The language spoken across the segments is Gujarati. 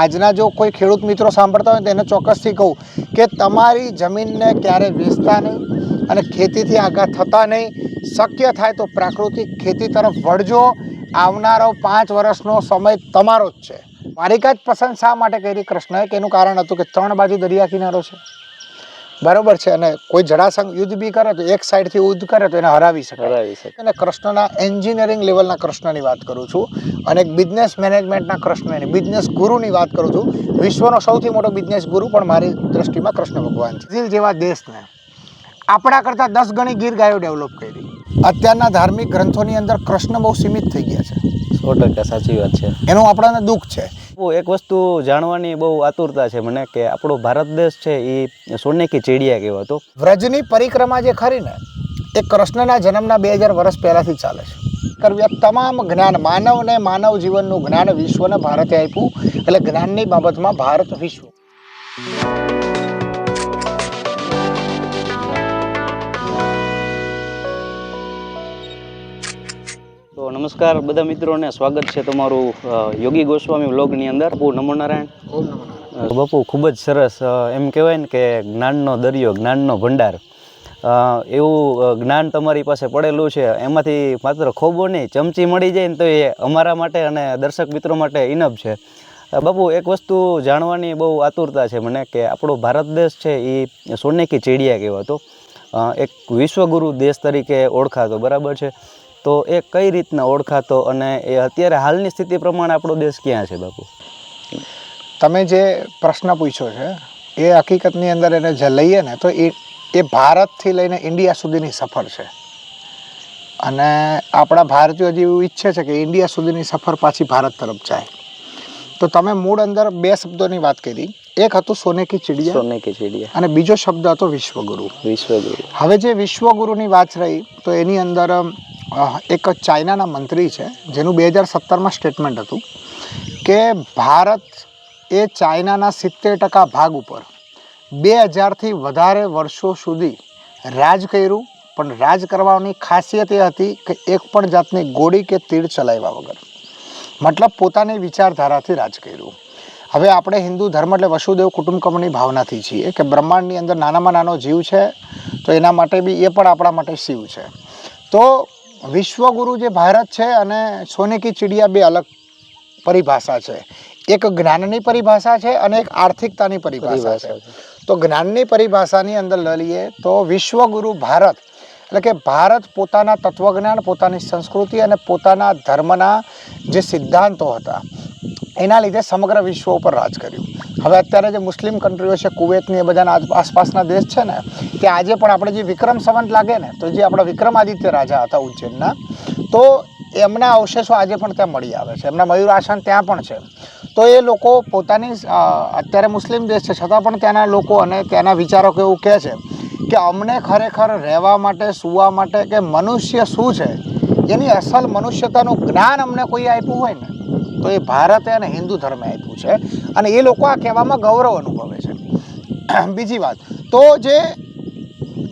આજના જો કોઈ ખેડૂત મિત્રો સાંભળતા હોય તો એને ચોક્કસથી કહું કે તમારી જમીનને ક્યારે વેચતા નહીં અને ખેતીથી આગળ થતા નહીં. શક્ય થાય તો પ્રાકૃતિક ખેતી તરફ વળજો. આવનારો પાંચ વર્ષનો સમય તમારો જ છે. મારી કાજ પસંદ શા માટે કરી કૃષ્ણએ કે એનું કારણ હતું કે ત્રણ બાજુ દરિયા કિનારો છે. બરોબર છે. અને કોઈ જળાસંઘ યુદ્ધ બી કરે તો એક સાઈડથી યુદ્ધ કરે તો એને હરાવી શકે. હરાવી શકે. અને કૃષ્ણના એન્જિનિયરિંગ લેવલના કૃષ્ણની વાત કરું છું. અને એક બિઝનેસ મેનેજમેન્ટના કૃષ્ણની બિઝનેસ ગુરુની વાત કરું છું. વિશ્વનો સૌથી મોટો બિઝનેસ ગુરુ પણ મારી દ્રષ્ટિમાં કૃષ્ણ ભગવાન છે. બ્રાઝિલ જેવા દેશને આપણા કરતાં દસ ગણી ગીર ગાયો ડેવલપ કરી. અત્યારના ધાર્મિક ગ્રંથોની અંદર કૃષ્ણ બહુ સીમિત થઈ ગયા છે. સો ટકા સાચી વાત છે. એનું આપણને દુઃખ છે. બહુ એક વસ્તુ જાણવાની બહુ આતુરતા છે મને કે આપણો ભારત દેશ છે એ સોને કી ચીડિયા કહેવાતો. વ્રજની પરિક્રમા જે ખરી ને એ કૃષ્ણના જન્મના બે હજાર વર્ષ પહેલાંથી ચાલે છે. કરવી તમામ જ્ઞાન માનવને માનવ જીવનનું જ્ઞાન વિશ્વને ભારતે આપ્યું. એટલે જ્ઞાનની બાબતમાં ભારત વિશ્વ. તો નમસ્કાર, બધા મિત્રોને સ્વાગત છે તમારું યોગી ગોસ્વામી વ્લોગની અંદર. બાપુ નમો નારાયણ બાપુ, ખૂબ જ સરસ એમ કહેવાય ને કે જ્ઞાનનો દરિયો, જ્ઞાનનો ભંડાર. એવું જ્ઞાન તમારી પાસે પડેલું છે, એમાંથી માત્ર ખોબો નહીં, ચમચી મળી જાય ને તો એ અમારા માટે અને દર્શક મિત્રો માટે ઇનબ છે. બાપુ, એક વસ્તુ જાણવાની બહુ આતુરતા છે મને કે આપણો ભારત દેશ છે એ સોનેકી ચીડિયા કહેવાતો. એક વિશ્વગુરુ દેશ તરીકે ઓળખાતો, બરાબર છે? તો એ કઈ રીતના ઓળખાતો અને એ અત્યારે હાલની સ્થિતિ પ્રમાણે આપણો દેશ ક્યાં છે બાપુ? તમે જે પ્રશ્ન પૂછ્યો છે એ હકીકતની અંદર એને જે લઈએ ને તો એ એ ભારતથી લઈને ઇન્ડિયા સુધીની સફર છે. અને આપણા ભારતીયો હજી એવું ઈચ્છે છે કે ઇન્ડિયા સુધીની સફર પાછી ભારત તરફ જાય. તો તમે મૂળ અંદર બે શબ્દોની વાત કરી. એક હતું સોને કી ચીડિયા સોને કી ચીડિયા. અને બીજો શબ્દ હતો વિશ્વગુરુ. વિશ્વગુરુ. હવે જે વિશ્વગુરુની વાત રહી તો એની અંદર એક ચાઇનાના મંત્રી છે, જેનું બે હજાર સત્તરમાં સ્ટેટમેન્ટ હતું કે ભારત એ ચાઇનાના સિત્તેર ટકા ભાગ ઉપર બે હજારથી વધારે વર્ષો સુધી રાજ કર્યું, પણ રાજ કરવાની ખાસિયત એ હતી કે એક પણ જાતની ગોળી કે તીર ચલાવ્યા વગર. મતલબ પોતાની વિચારધારાથી રાજ કર્યું. હવે આપણે હિન્દુ ધર્મ એટલે વસુદેવ કુટુંબકમની ભાવનાથી છીએ કે બ્રહ્માંડની અંદર નાનામાં નાનો જીવ છે, તો એના માટે બી એ પણ આપણા માટે શિવ છે. તો વિશ્વગુરુ જે ભારત છે અને સોને કી ચીડિયા બે અલગ પરિભાષા છે. એક જ્ઞાનની પરિભાષા છે અને એક આર્થિકતાની પરિભાષા છે. તો જ્ઞાનની પરિભાષાની અંદર લઈ લઈએ તો વિશ્વગુરુ ભારત એટલે કે ભારત પોતાના તત્વજ્ઞાન પોતાની સંસ્કૃતિ અને પોતાના ધર્મના જે સિદ્ધાંતો હતા એના લીધે સમગ્ર વિશ્વ ઉપર રાજ કર્યું. હવે અત્યારે જે મુસ્લિમ કન્ટ્રીઓ છે કુવેતની એ બધાના આસપાસના દેશ છે ને, કે આજે પણ આપણે જે વિક્રમ સંવંત લાગે ને, તો જે આપણા વિક્રમાદિત્ય રાજા હતા ઉજ્જૈનના, તો એમના અવશેષો આજે પણ ત્યાં મળી આવે છે. એમના મયુર આસન ત્યાં પણ છે. તો એ લોકો પોતાની અત્યારે મુસ્લિમ દેશ છે, છતાં પણ ત્યાંના લોકો અને ત્યાંના વિચારકો એવું કહે છે કે અમને ખરેખર રહેવા માટે, સૂવા માટે કે મનુષ્ય શું છે? એની અસલ મનુષ્યતાનું જ્ઞાન અમને કોઈ આપ્યું હોય ને તો એ ભારતે અને હિન્દુ ધર્મે આપ્યું છે અને એ લોકો આ કહેવામાં ગૌરવ અનુભવે છે. બીજી વાત, તો જે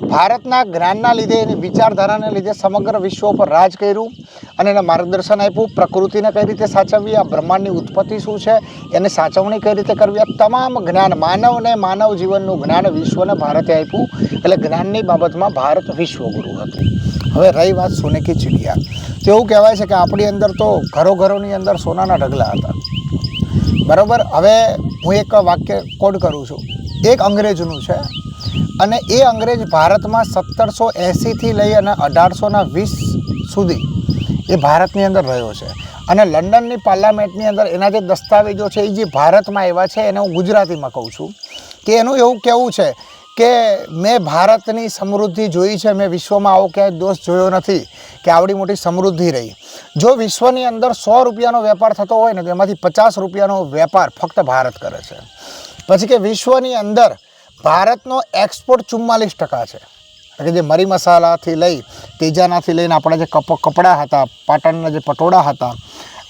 ભારતના જ્ઞાનના લીધે એની વિચારધારાને લીધે સમગ્ર વિશ્વ ઉપર રાજ કર્યું અને એને માર્ગદર્શન આપ્યું, પ્રકૃતિને કઈ રીતે સાચવવી, આ બ્રહ્માંડની ઉત્પત્તિ શું છે, એને સાચવણી કઈ રીતે કરવી, આ તમામ જ્ઞાન માનવને માનવ જીવનનું જ્ઞાન વિશ્વને ભારતે આપ્યું. એટલે જ્ઞાનની બાબતમાં ભારત વિશ્વગુરુ હતું. હવે રહી વાત સોને કી ચિડિયા. તો એવું કહેવાય છે કે આપણી અંદર તો ઘરો ઘરોની અંદર સોનાના ઢગલા હતા. બરાબર? હવે હું એક વાક્ય કોડ કરું છું. એક અંગ્રેજનું છે અને એ અંગ્રેજ ભારતમાં સત્તરસો એંસીથી લઈ અને અઢારસોના વીસ સુધી એ ભારતની અંદર રહ્યો છે. અને લંડનની પાર્લામેન્ટની અંદર એના જે દસ્તાવેજો છે એ જે ભારતમાં એવા છે એને હું ગુજરાતીમાં કહું છું. કે એનું એવું કહેવું છે કે મેં ભારતની સમૃદ્ધિ જોઈ છે, મેં વિશ્વમાં આવો ક્યાંય દોષ જોયો નથી કે આવડી મોટી સમૃદ્ધિ રહી. જો વિશ્વની અંદર સો રૂપિયાનો વેપાર થતો હોય ને, તો એમાંથી પચાસ રૂપિયાનો વેપાર ફક્ત ભારત કરે છે. પછી કે વિશ્વની અંદર ભારતનો એક્સપોર્ટ ચુમ્માલીસ ટકા છે. કે જે મરી મસાલાથી લઈ, તેજાનાથી લઈને આપણા જે કપ કપડાં હતા, પાટણના જે પટોળા હતા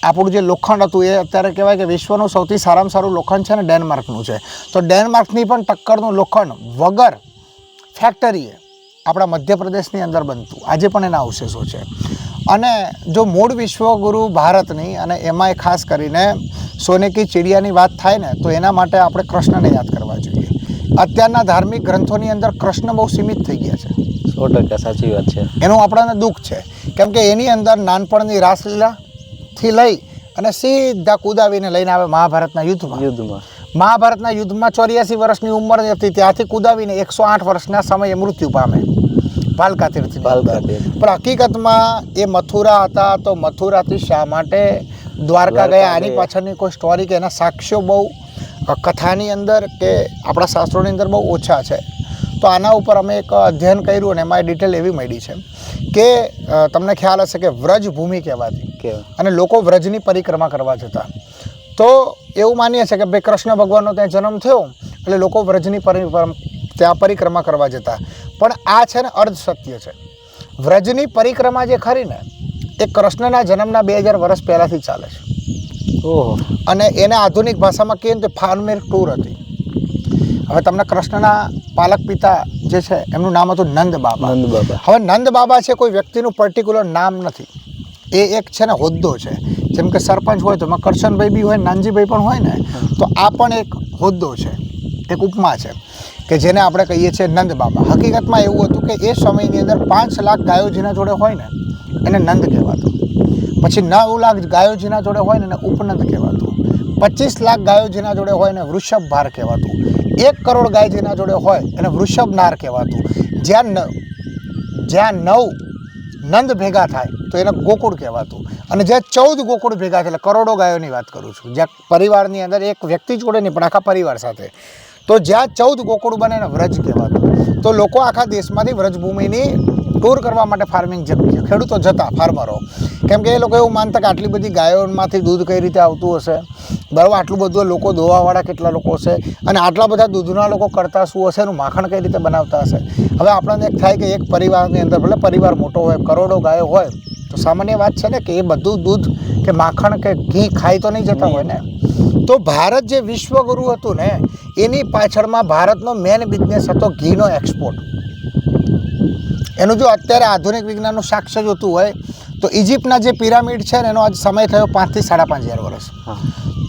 આપણું જે લોખંડ હતું એ અત્યારે કહેવાય કે વિશ્વનું સૌથી સારામાં સારું લોખંડ છે ને ડેનમાર્કનું છે. તો ડેનમાર્કની પણ ટક્કરનું લોખંડ વગર ફેક્ટરીએ આપણા મધ્યપ્રદેશની અંદર બનતું. આજે પણ એના અવશેષો છે. અને જો મૂળ વિશ્વગુરુ ભારતની અને એમાંય ખાસ કરીને સોને કી ચિડિયાની વાત થાય ને તો એના માટે આપણે કૃષ્ણને યાદ કરવા જોઈએ. અત્યારના ધાર્મિક ગ્રંથોની અંદર કૃષ્ણ બહુ સીમિત થઈ ગયા છે. સો ટકા સાચી વાત છે. એનું આપણને દુઃખ છે. કેમ કે એની અંદર નાનપણની રાસલીલાથી લઈ અને સીધા કુદાવીને લઈને આવે મહાભારતના યુદ્ધમાં. યુદ્ધમાં. મહાભારતના યુદ્ધમાં ચોર્યાસી વર્ષની ઉંમર હતી. ત્યાંથી કુદાવીને એકસો આઠ વર્ષના સમયે મૃત્યુ પામે. પાલકા તીર્થ. પણ હકીકતમાં એ મથુરા હતા તો મથુરાથી શા માટે દ્વારકા ગયા? આની પાછળની કોઈ સ્ટોરી કે એના સાક્ષ્યો બહુ કથાની અંદર કે આપણા શાસ્ત્રોની અંદર બહુ ઓછા છે? તો આના ઉપર અમે એક અધ્યયન કર્યું અને એમાં ડિટેલ એવી મળી છે કે તમને ખ્યાલ હશે કે વ્રજ ભૂમિ કહેવાતી. અને લોકો વ્રજની પરિક્રમા કરવા જતા. તો એવું માનીએ છે કે ભાઈ કૃષ્ણ ભગવાનનો ત્યાં જન્મ થયો એટલે લોકો વ્રજની પરિક્રમ ત્યાં પરિક્રમા કરવા જતા. પણ આ છે ને અર્ધ સત્ય છે. વ્રજની પરિક્રમા જે ખરી ને એ કૃષ્ણના જન્મના બે હજાર વર્ષ પહેલાંથી ચાલે છે. ઓહો. અને એને આધુનિક ભાષામાં કહીએ તો ફાર્મેર ટૂર હતી. હવે તમને કૃષ્ણના પાલક પિતા જે છે એમનું નામ હતું નંદ બાબા નંદ બાબા હવે નંદ બાબા છે કોઈ વ્યક્તિનું પર્ટિક્યુલર નામ નથી. એ એક છે ને હોદ્દો છે. જેમ કે સરપંચ હોય તો એમાં કરશનભાઈ બી હોય નાનજીભાઈ પણ હોય ને તો આ પણ એક હોદ્દો છે એક ઉપમા છે કે જેને આપણે કહીએ છીએ નંદ બાબા. હકીકતમાં એવું હતું કે એ સમયની અંદર પાંચ લાખ ગાયો જેના જોડે હોય ને એને નંદ કહેવાતું. પછી નવ લાખ ગાયો જેના જોડે હોય ને એને ઉપનંદ કહેવાતું. પચીસ લાખ ગાયો જેના જોડે હોય ને વૃષભ ભાર કહેવાતું. એક કરોડ ગાય જેના જોડે હોય એને વૃષભ નાર કહેવાતું. જ્યાં જ્યાં નવ નંદ ભેગા થાય તો એને ગોકુળ કહેવાતું. અને જ્યાં ચૌદ ગોકુળ ભેગા થયેલા, કરોડો ગાયોની વાત કરું છું, જ્યાં પરિવારની અંદર એક વ્યક્તિ જોડે નહીં, પણ આખા પરિવાર સાથે. તો જ્યાં ચૌદ ગોકુળ બને એને વ્રજ કહેવાતું. તો લોકો આખા દેશમાંથી વ્રજભૂમિની ટૂર કરવા માટે ફાર્મિંગ ખેડૂતો જતા ફાર્મરો કેમ કે એ લોકો એવું માનતા કે આટલી બધી ગાયોમાંથી દૂધ કઈ રીતે આવતું હશે? બરાબર, આટલું બધું લોકો દોવાવાળા કેટલા લોકો હશે? અને આટલા બધા દૂધના લોકો કરતા શું હશે? એનું માખણ કઈ રીતે બનાવતા હશે? હવે આપણને એક થાય કે એક પરિવારની અંદર ભલે પરિવાર મોટો હોય, કરોડો ગાયો હોય તો સામાન્ય વાત છે ને કે એ બધું દૂધ કે માખણ કે ઘી ખાઈ તો નહીં જતા હોય ને. તો ભારત જે વિશ્વગુરુ હતું ને, એની પાછળમાં ભારતનો મેન બિઝનેસ હતો ઘીનો એક્સપોર્ટ એનું જો અત્યારે આધુનિક વિજ્ઞાનનું સાક્ષ્ય જોતું હોય, તો ઇજિપ્તના જે પિરામિડ છે ને, એનો આજ સમય થયો પાંચથી સાડા પાંચ હજાર વર્ષ.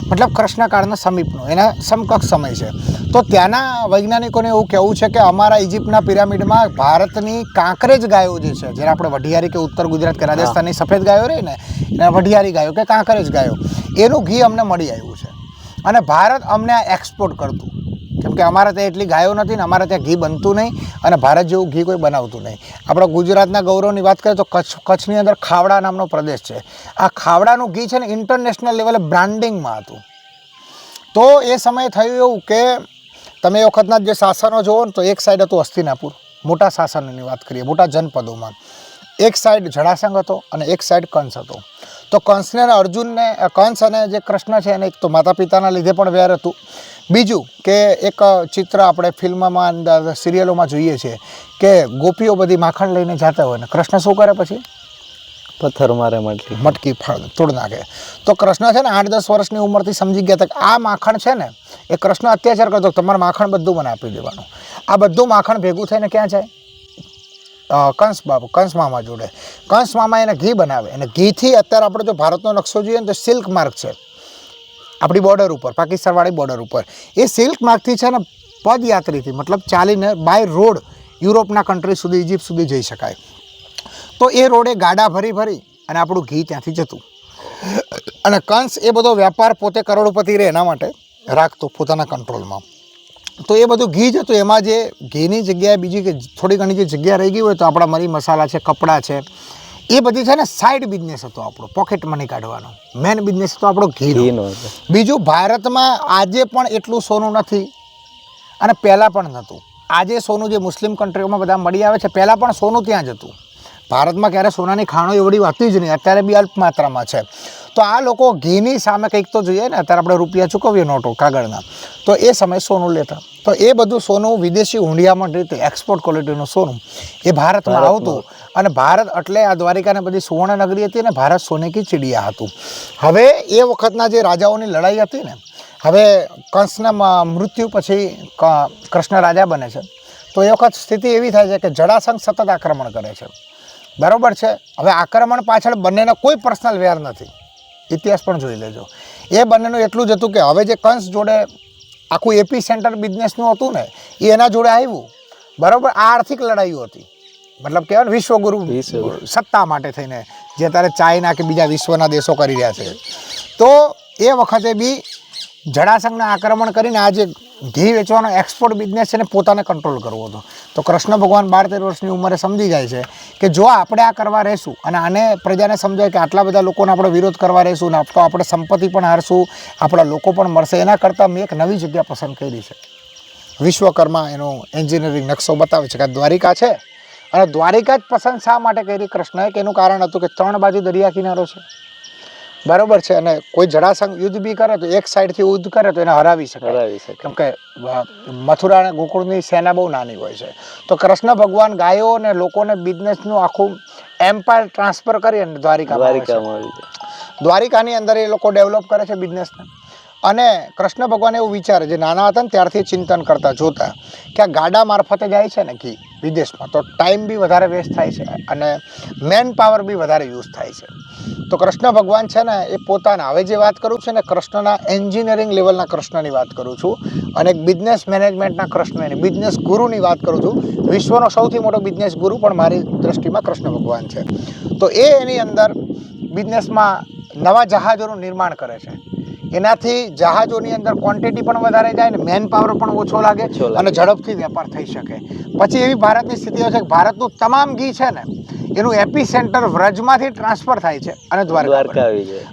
મતલબ કૃષ્ણકાળના સમીપનો એના સમકક્ષ સમય છે. તો ત્યાંના વૈજ્ઞાનિકોને એવું કહેવું છે કે અમારા ઇજિપ્તના પિરામિડમાં ભારતની કાંકરેજ ગાયો જે છે જેને આપણે વઢિયારી કે ઉત્તર ગુજરાત કે રાજસ્થાનની સફેદ ગાયો રહી ને એના વઢિયારી ગાયો કે કાંકરેજ ગાયો એનું ઘી અમને મળી આવ્યું છે. અને ભારત અમને આ એક્સપોર્ટ કરતું. કેમ કે અમારે ત્યાં એટલી ગાયો નથી ને અમારે ત્યાં ઘી બનતું નહીં અને ભારત જેવું ઘી કોઈ બનાવતું નહીં. આપણા ગુજરાતના ગૌરવની વાત કરીએ તો કચ્છ, કચ્છની અંદર ખાવડા નામનો પ્રદેશ છે. આ ખાવડાનું ઘી છે ને ઇન્ટરનેશનલ લેવલે બ્રાન્ડિંગમાં હતું. તો એ સમયે થયું એવું કે તમે એ વખતના જે શાસનો જુઓ ને તો એક સાઈડ હતું હસ્તિનાપુર, મોટા શાસનની વાત કરીએ, મોટા જનપદોમાં. એક સાઈડ જડાસંગ હતો અને એક સાઈડ કંસ હતો. તો કંસને અને અર્જુનને કંસ અને જે કૃષ્ણ છે એને એક તો માતા પિતાના લીધે પણ વેર હતું. બીજું કે એક ચિત્ર આપણે ફિલ્મમાં અંદર સિરિયલોમાં જોઈએ છીએ કે ગોપીઓ બધી માખણ લઈને જતા હોય ને કૃષ્ણ શું કરે પછી? પથ્થર મારે મટકી. મટકી ફળ તોડ નાખે. તો કૃષ્ણ છે ને આઠ દસ વર્ષની ઉંમરથી સમજી ગયા હતા કે આ માખણ છે ને એ કૃષ્ણ અત્યાચાર કરતો તમારે માખણ બધું મને આપી દેવાનું. આ બધું માખણ ભેગું થઈને ક્યાં જાય? કંસ બાબુ કંસ મામા જોડે. કંસ મામા એને ઘી બનાવે. અને ઘીથી અત્યારે આપણે જો ભારતનો નકશો જોઈએ ને તો સિલ્ક માર્ગ છે. આપણી બોર્ડર ઉપર, પાકિસ્તાનવાળી બોર્ડર ઉપર. એ સિલ્ક માર્કથી છે ને પદયાત્રીથી, મતલબ ચાલીને બાય રોડ યુરોપના કન્ટ્રી સુધી ઇજિપ્ત સુધી જઈ શકાય. તો એ રોડે ગાડા ભરી ભરી અને આપણું ઘી ત્યાંથી જતું. અને કંસ એ બધો વ્યાપાર પોતે કરોડપતિ રહે એના માટે રાખતો પોતાના કંટ્રોલમાં તો એ બધું ઘી જ હતું. એમાં જે ઘીની જગ્યાએ બીજી કે થોડી ઘણી જે જગ્યા રહી ગઈ હોય તો આપણા મરી મસાલા છે કપડાં છે એ બધી છે ને સાઈડ બિઝનેસ હતો આપણો પોકેટ મની કાઢવાનો. મેન બિઝનેસ હતો આપણો ઘીનો. બીજું ભારતમાં આજે પણ એટલું સોનું નથી અને પહેલાં પણ નહોતું. આજે સોનું જે મુસ્લિમ કન્ટ્રીઓમાં બધા મળી આવે છે પહેલાં પણ સોનું ત્યાં જ હતું. ભારતમાં ક્યારે સોનાની ખાણો એવડી વાતી જ નહીં. અત્યારે બી અલ્પ માત્રામાં છે. તો આ લોકો ઘીની સામે કંઈક તો જોઈએ ને અત્યારે આપણે રૂપિયા ચૂકવીએ નોટો કાગળના. તો એ સમયે સોનું લેતા. તો એ બધું સોનું વિદેશી હુંડિયામાં રીતે એક્સપોર્ટ ક્વોલિટીનું સોનું એ ભારતમાં આવતું. અને ભારત એટલે આ દ્વારિકાને બધી સુવર્ણ નગરી હતી ને ભારત સોને કી ચિડિયા હતું. હવે એ વખતના જે રાજાઓની લડાઈ હતી ને હવે કંસના મૃત્યુ પછી કૃષ્ણ રાજા બને છે. તો એ વખત સ્થિતિ એવી થાય છે કે જડાસંઘ સતત આક્રમણ કરે છે. બરાબર છે? હવે આક્રમણ પાછળ બંનેના કોઈ પર્સનલ વેર નથી. ઇતિહાસ પણ જોઈ લેજો. એ બંનેનું એટલું જ હતું કે હવે જે કંસ જોડે આખું એપી સેન્ટર બિઝનેસનું હતું ને એ એના જોડે આવ્યું. બરાબર? આ આર્થિક લડાઈઓ હતી. મતલબ કહેવાય ને વિશ્વગુરુ વિશ્વગુરુ. સત્તા માટે થઈને જે અત્યારે ચાઇના કે બીજા વિશ્વના દેશો કરી રહ્યા છે. તો એ વખતે બી જળાસંઘને આક્રમણ કરીને આ જે ઘી વેચવાનો એક્સપોર્ટ બિઝનેસ છે ને પોતાને કંટ્રોલ કરવો હતો. તો કૃષ્ણ ભગવાન બાર તેર વર્ષની ઉંમરે સમજી જાય છે કે જો આપણે આ કરવા રહેશું અને આને પ્રજાને સમજાય કે આટલા બધા લોકોને આપણે વિરોધ કરવા રહેશું ને તો આપણે સંપત્તિ પણ હારશું, આપણા લોકો પણ મળશે, એના કરતાં મેં એક નવી જગ્યા પસંદ કરી છે. વિશ્વકર્મા એનો એન્જિનિયરિંગ નકશો બતાવે છે કે દ્વારિકા છે. અને દ્વારિકા જ પસંદ શા માટે કરી? કૃષ્ણએ કે એનું કારણ હતું કે ત્રણ બાજુ દરિયા કિનારો છે. બરોબર છે અને કોઈ જળાસંઘ યુદ્ધ બી કરે તો એક સાઈડથી યુદ્ધ કરે તો એને હરાવી શકે. હરાવી શકે. કેમ કે મથુરા અને ગોકુળની સેના બહુ નાની હોય છે. તો કૃષ્ણ ભગવાન ગાયો અને લોકોને બિઝનેસનું આખું એમ્પાયર ટ્રાન્સફર કરી અને દ્વારિકા દ્વારિકામાં દ્વારિકાની અંદર એ લોકો ડેવલપ કરે છે બિઝનેસને અને કૃષ્ણ ભગવાન એવું વિચારે જે નાના હતા ને ત્યારથી ચિંતન કરતા, જોતા. કે આ ગાડા મારફતે જાય છે ને ઘી વિદેશમાં, તો ટાઈમ બી વધારે વેસ્ટ થાય છે અને મેન પાવર બી વધારે યુઝ થાય છે. તો કૃષ્ણ ભગવાન છે ને, એ પોતાના, હવે જે વાત કરું છું ને, કૃષ્ણના એન્જિનિયરિંગ લેવલના કૃષ્ણની વાત કરું છું અને એક બિઝનેસ મેનેજમેન્ટના કૃષ્ણની બિઝનેસ ગુરુની વાત કરું છું. વિશ્વનો સૌથી મોટો બિઝનેસ ગુરુ પણ મારી દ્રષ્ટિમાં કૃષ્ણ ભગવાન છે. તો એ એની અંદર બિઝનેસમાં નવા જહાજોનું નિર્માણ કરે છે. એનાથી જહાજોની અંદર ક્વોન્ટિટી પણ વધારે જાય ને મેન પાવર પણ ઓછો લાગે. અને ઝડપથી વેપાર થઈ શકે પછી એવી ભારતની સ્થિતિઓ છે કે ભારતનું તમામ ઘી છે ને એનું એપી સેન્ટર વ્રજમાંથી ટ્રાન્સફર થાય છે અને દ્વારકા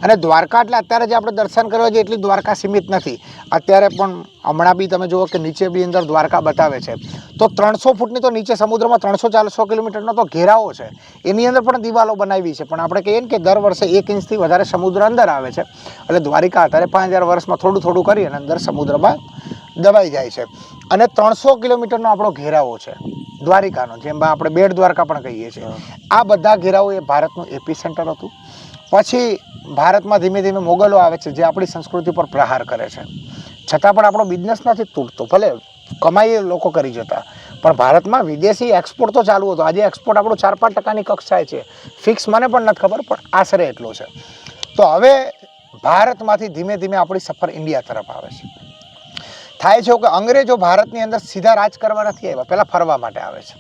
અને દ્વારકા એટલે અત્યારે જે આપણે દર્શન કરવા જઈએ એટલી દ્વારકા સીમિત નથી. અત્યારે પણ હમણાં બી તમે જુઓ કે નીચે બી અંદર દ્વારકા બતાવે છે. તો ત્રણસો ફૂટની તો નીચે સમુદ્રમાં ત્રણસો ચારસો કિલોમીટરનો તો ઘેરાવો છે. એની અંદર પણ દિવાલો બનાવી છે. પણ આપણે કહીએ ને કે દર વર્ષે એક ઇંચથી વધારે સમુદ્ર અંદર આવે છે. એટલે દ્વારિકા અત્યારે પાંચ હજાર વર્ષમાં થોડું થોડું કરી અને અંદર સમુદ્રમાં દબાઈ જાય છે. અને ત્રણસો કિલોમીટરનો આપણો ઘેરાવો છે દ્વારિકાનો જેમ આપણે બેટ દ્વારકા પણ કહીએ છીએ. આ બધા ઘેરાવો એ ભારતનું એપી સેન્ટર હતું. પછી ભારતમાં ધીમે ધીમે મોગલો આવે છે જે આપણી સંસ્કૃતિ પર પ્રહાર કરે છે. છતાં પણ આપણો બિઝનેસ નથી તૂટતો ભલે કમાઈ લોકો કરી જતા. પણ ભારતમાં વિદેશી એક્સપોર્ટ તો ચાલુ હતો. આજે એક્સપોર્ટ આપણો ચાર પાંચ ટકાની કક્ષાએ છે. ફિક્સ મને પણ નથી ખબર પણ આશરે એટલો છે. તો હવે ભારતમાંથી ધીમે ધીમે આપણી સફર ઇન્ડિયા તરફ આવે છે. થાય છે કે અંગ્રેજો ભારતની અંદર સીધા રાજ કરવા નથી આવ્યા પહેલાં ફરવા માટે આવે છે.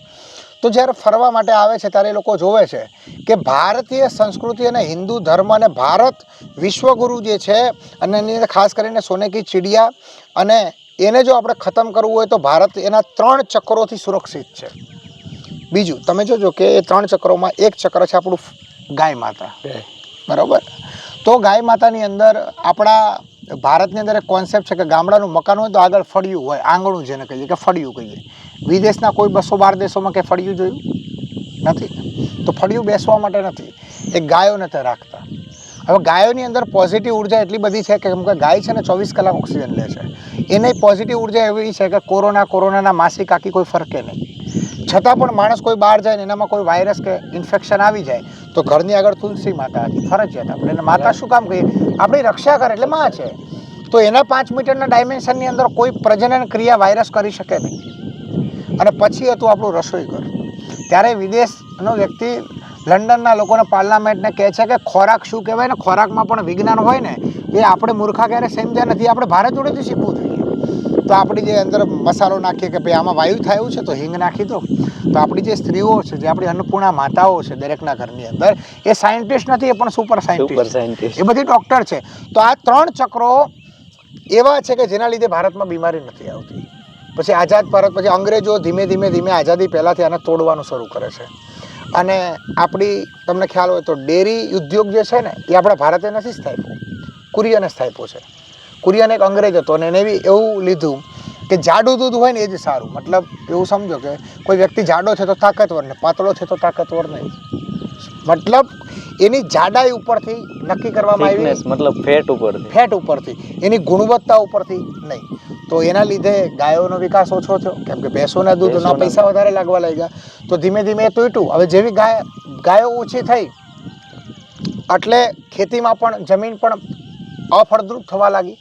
તો જ્યારે ફરવા માટે આવે છે ત્યારે એ લોકો જોવે છે કે ભારતીય સંસ્કૃતિ અને હિન્દુ ધર્મ અને ભારત વિશ્વગુરુ જે છે અને એની અંદર ખાસ કરીને સોને કી ચિડિયા અને એને જો આપણે ખતમ કરવું હોય તો ભારત એના ત્રણ ચક્રોથી સુરક્ષિત છે. બીજું તમે જોજો કે એ ત્રણ ચક્રોમાં એક ચક્ર છે આપણું ગાય માતા. બરાબર? તો ગાય માતાની અંદર આપણા ભારતની અંદર એક કોન્સેપ્ટ છે કે ગામડાનું મકાન હોય તો આગળ ફળિયું હોય આંગણું જેને કહીએ કે ફળિયું કહીએ. વિદેશના કોઈ બસો બાર દેશોમાં કે ફળિયું જોયું? નથી. તો ફળિયું બેસવા માટે નથી. એ ગાયો નથી રાખતા. હવે ગાયોની અંદર પોઝિટિવ ઊર્જા એટલી બધી છે કે કેમ કે ગાય છે ને ચોવીસ કલાક ઓક્સિજન લે છે. એને પોઝિટિવ ઊર્જા એવી છે કે કોરોના કોરોનાના માસી કાકી કોઈ ફરકે નહીં. છતાં પણ માણસ કોઈ બહાર જાય ને એનામાં કોઈ વાયરસ કે ઇન્ફેક્શન આવી જાય તો ઘરની આગળ તુલસી માતા હતી ફરજિયાત આપણે. એને માતા શું કામ કહીએ? આપણી રક્ષા કરે એટલે માં છે. તો એના પાંચ મીટરના ડાયમેન્શનની અંદર કોઈ પ્રજનન ક્રિયા વાયરસ કરી શકે નહીં. અને પછી હતું આપણું રસોઈ ઘર. ત્યારે વિદેશનો વ્યક્તિ લંડનના લોકોને પાર્લામેન્ટને કહે છે કે ખોરાક શું કહેવાય ને? ખોરાકમાં પણ વિજ્ઞાન હોય ને, એ આપણે મૂર્ખા ક્યારે સમજ્યા નથી. આપણે ભારત જોડેથી શીખવું જોઈએ. તો આપણી જે અંદર મસાલો નાખીએ કે ભાઈ આમાં વાયુ થયું છે તો હિંગ નાખી દો. તો આપણી જે સ્ત્રીઓ છે જે આપણી અન્નપૂર્ણા માતાઓ છે દરેકના ઘરની અંદર એ સાયન્ટિસ્ટ નથી એ પણ સુપર સાયન્ટિસ્ટ એ બધી ડૉક્ટર છે. તો આ ત્રણ ચક્રો એવા છે કે જેના લીધે ભારતમાં બીમારી નથી આવતી. પછી આઝાદ ભારત પછી અંગ્રેજો ધીમે ધીમે ધીમે આઝાદી પહેલાંથી આને તોડવાનું શરૂ કરે છે. અને આપણી તમને ખ્યાલ હોય તો ડેરી ઉદ્યોગ જે છે ને એ આપણા ભારતે નથી સ્થાપ્યો. કુરિયને સ્થાપ્યો છે. કુરિયન એક અંગ્રેજ હતો અને એને બી એવું લીધું કે જાડું દૂધ હોય ને એ જ સારું. મતલબ એવું સમજો કે કોઈ વ્યક્તિ જાડો છે તો તાકાતવર ને પાતળો છે તો તાકાતવર નહીં. મતલબ એની જાડાઈ ઉપરથી નક્કી કરવામાં આવી. મતલબ ફેટ ઉપર ફેટ ઉપરથી. એની ગુણવત્તા ઉપરથી નહીં. તો એના લીધે ગાયોનો વિકાસ ઓછો થયો. કેમ કે ભેંસોના દૂધના પૈસા વધારે લાગવા લાગ્યા. તો ધીમે ધીમે એ તૂટ્યું. હવે જેવી ગાય ગાયો ઓછી થઈ એટલે ખેતીમાં પણ જમીન પણ અફળદ્રુપ થવા લાગી.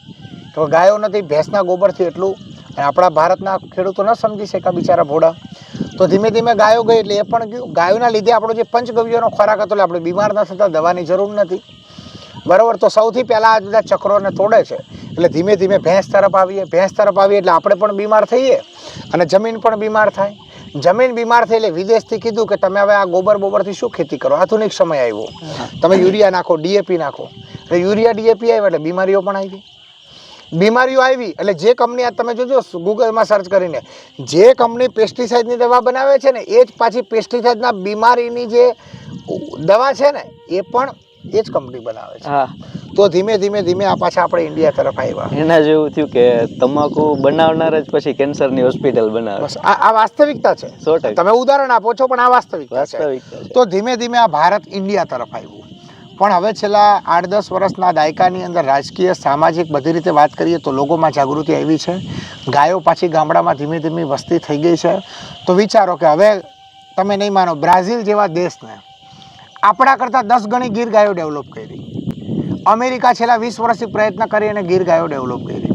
તો ગાયો નથી, ભેંસના ગોબરથી એટલું. અને આપણા ભારતના ખેડૂતો ન સમજી શક્યા બિચારા ભોળા તો ધીમે ધીમે ગાયો ગઈ એટલે એ પણ ગયું. ગાયોના લીધે આપણો જે પંચગવ્યોનો ખોરાક હતો એટલે આપણે બીમાર ન થતા, દવાની જરૂર નથી. બરાબર, તો સૌથી પહેલાં આ બધા ચક્રોને તોડે છે. એટલે ધીમે ધીમે ભેંસ તરફ આવીએ, ભેંસ તરફ આવીએ એટલે આપણે પણ બીમાર થઈએ અને જમીન પણ બીમાર થાય. જમીન બીમાર થઈ એટલે વિદેશથી કીધું કે તમે હવે આ ગોબર બોબરથી શું ખેતી કરો? આધુનિક સમય આવ્યો. તમે યુરિયા નાખો, ડીએપી નાખો. એટલે યુરિયા, ડીએપી આવ્યો એટલે બીમારીઓ પણ આવી બીમારીઓ આવી એટલે જે કંપની આ તમે જોજો ગૂગલમાં સર્ચ કરીને જે કંપની પેસ્ટિસાઇડની દવા બનાવે છે ને એ જ પાછી પેસ્ટિસાઇડના બીમારીની જે દવા છે ને એ પણ એ જ કંપની બનાવે છે. હા. તો ધીમે ધીમે ધીમે આ પાછા આપણે ઇન્ડિયા તરફ આવ્યા. એના જેવું થયું કે તમાકુ બનાવનાર જ પછી કેન્સરની હોસ્પિટલ બનાવે. બસ આ આ વાસ્તવિકતા છે. તમે ઉદાહરણ આપો છો પણ આ વાસ્તવિકતા વાસ્તવિકતા છે. તો ધીમે ધીમે આ ભારત ઇન્ડિયા તરફ આવ્યું. પણ હવે છેલ્લા આઠ દસ વર્ષના દાયકાની અંદર રાજકીય, સામાજિક બધી રીતે વાત કરીએ તો લોકોમાં જાગૃતિ આવી છે. ગાયો પાછી ગામડામાં ધીમે ધીમે વસ્તી થઈ ગઈ છે. તો વિચારો કે હવે તમે નહીં માનો, બ્રાઝિલ જેવા દેશને આપણા કરતાં દસ ગણી ગીર ગાયો ડેવલપ કરી. અમેરિકા છેલ્લા વીસ વર્ષથી પ્રયત્ન કરી અને ગીર ગાયો ડેવલપ કરી.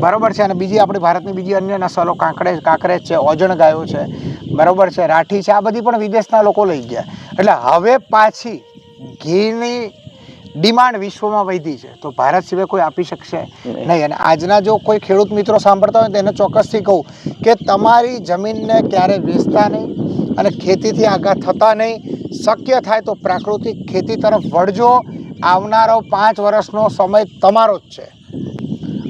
બરાબર છે? અને બીજી આપણી ભારતની બીજી અન્ય નસલો કાંકડે કાંકરેજ છે, ઓજણ ગાયો છે. બરોબર છે? રાઠી છે? આ બધી પણ વિદેશના લોકો લઈ ગયા. એટલે હવે પાછી ઘીની ડિમાન્ડ વિશ્વમાં વધી છે. તો ભારત સિવાય કોઈ આપી શકશે નહીં. અને આજના જો કોઈ ખેડૂત મિત્રો સાંભળતા હોય તો એને ચોક્કસથી કહું કે તમારી જમીનને ક્યારે વેચતા નહીં અને ખેતીથી આગળ થતા નહીં. શક્ય થાય તો પ્રાકૃતિક ખેતી તરફ વળજો. આવનારો પાંચ વર્ષનો સમય તમારો જ છે.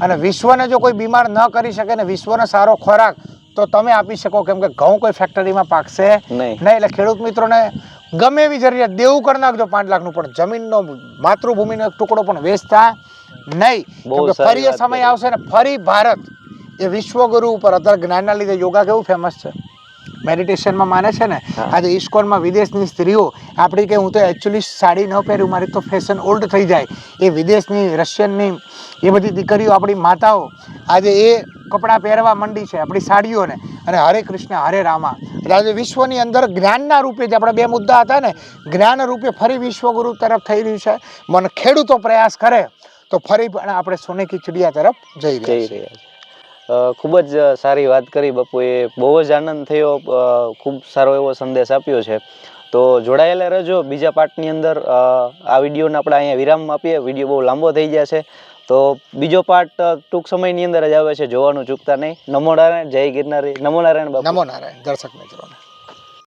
અને વિશ્વને જો કોઈ બીમાર ન કરી શકે ને વિશ્વને સારો ખોરાક તો તમે આપી શકો. કેમ કે ઘઉં કોઈ ફેક્ટરીમાં પાકશે નહીં. એટલે ખેડૂત મિત્રોને ગમે એવી જરૂરિયાત દેવું કરી નાખજો પાંચ લાખનું પણ જમીનનો માતૃભૂમિનો ટુકડો પણ વેચતા નહીં. કે સારી ફરી એ સમય આવશે ને ફરી ભારત એ વિશ્વગુરુ ઉપર અત્યારે જ્ઞાનના લીધે યોગા કેવું ફેમસ છે? મેડિટેશનમાં માને છે ને આજે ઇસ્કોનમાં વિદેશની સ્ત્રીઓ આપણી કે હું તો એકચ્યુઅલી સાડી ન પહેરું મારી તો ફેશન ઓલ્ડ થઈ જાય. એ વિદેશની રશિયનની એ બધી દીકરીઓ આપણી માતાઓ આજે એ કપડાં પહેરવા માંડી છે આપણી સાડીઓને. અને હરે કૃષ્ણ હરે રામા. એટલે આજે વિશ્વની અંદર જ્ઞાનના રૂપે જે આપણા બે મુદ્દા હતા ને જ્ઞાન રૂપે ફરી વિશ્વગુરુ તરફ થઈ રહ્યું છે. મને ખેડૂતો પ્રયાસ કરે તો ફરી પણ આપણે સોને કી ચિડિયા તરફ જઈ રહ્યા છીએ. છે ખૂબ જ સારી વાત કરી બપોએ. બહુ જ આનંદ થયો. ખૂબ સારો એવો સંદેશ આપ્યો છે. તો જોડાયેલા રહેજો. બીજા પાર્ટની અંદર આ વિડીયોને આપણે અહીંયા વિરામ આપીએ. વીડિયો બહુ લાંબો થઈ ગયા છે. તો બીજો પાર્ટ ટૂંક સમયની અંદર જ આવે છે, જોવાનું ચૂકતા નહીં. નમો નારાયણ જય ગિરનારી. નમો નારાયણ બાપુ. નમો નારાયણ દર્શક મિત્રોને.